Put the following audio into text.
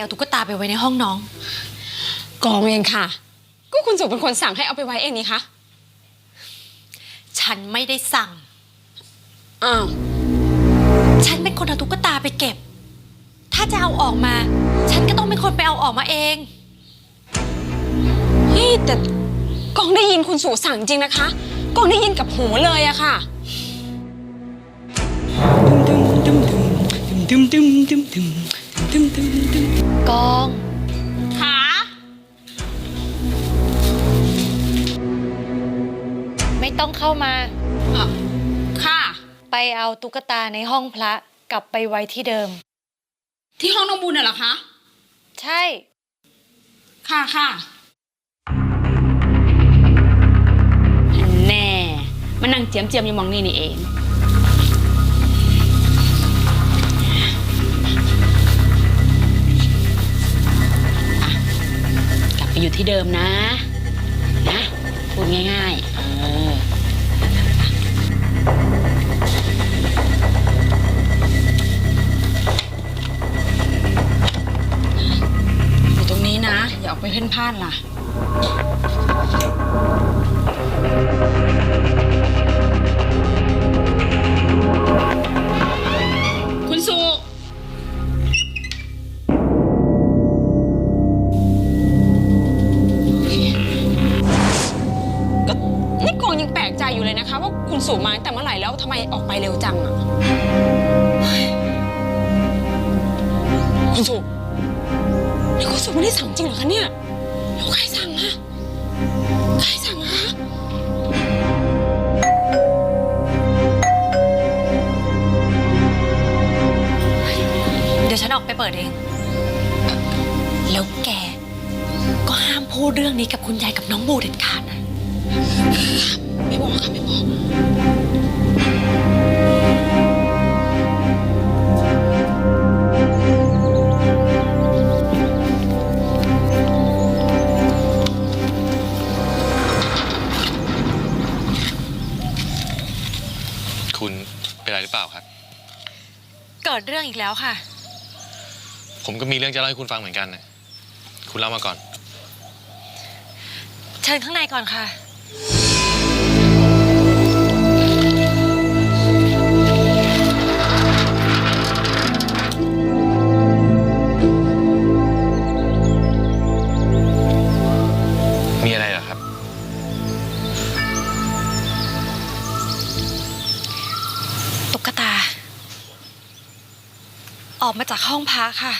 เอาตุ๊กตาไปไว้ในห้องน้อง กองเองค่ะ ก็คุณสุเป็นคนสั่งให้เอาไปไว้เองนี่คะ ฉันไม่ได้สั่ง อ้าว ฉันเป็นคนเอาตุ๊กตาไปเก็บ ถ้าจะเอาออกมา ฉันก็ต้องเป็นคนไปเอาออกมาเอง เฮ้ยแต่กองได้ยินคุณสุสั่งจริงนะคะ กองได้ยินกับหูเลยอะค่ะ กองขาไม่ต้องเข้ามา อะค่ะ ไปเอาตุ๊กตาในห้องพระกลับไปไว้ที่เดิม ที่ห้องน้องบุญน่ะเหรอคะ ใช่ ค่ะค่ะ แน่ มันนั่งเจียมเจียมๆอยู่มองนี่นี่เอง อยู่ที่เดิมนะ นะ พูดง่ายๆเอออยู่ตรงนี้นะ อย่าออกไปเพ่นพ่านล่ะ อยู่เลยนะคะ ว่าคุณสุมาตั้งแต่เมื่อไหร่แล้วทำไมออกไปเร็วจังอะคุณสุนี่คุณสุไม่ได้สั่งจริงเหรอคะเนี่ยแล้วใครสั่งอะใครสั่งอะเดี๋ยวฉันออกไปเปิดเอง แล้วแก ก็ห้ามพูดเรื่องนี้กับคุณยายกับน้องบูเด็ดขาดนะ บอกค่ะไม่บอกคุณเป็นอะไรหรือเปล่าครับ เกิดเรื่องอีกแล้วค่ะ ผมก็มีเรื่องจะเล่าให้คุณฟังเหมือนกันนะคุณเล่ามาก่อน เชิญข้างในก่อนค่ะ ออกมาจากห้องพักค่ะ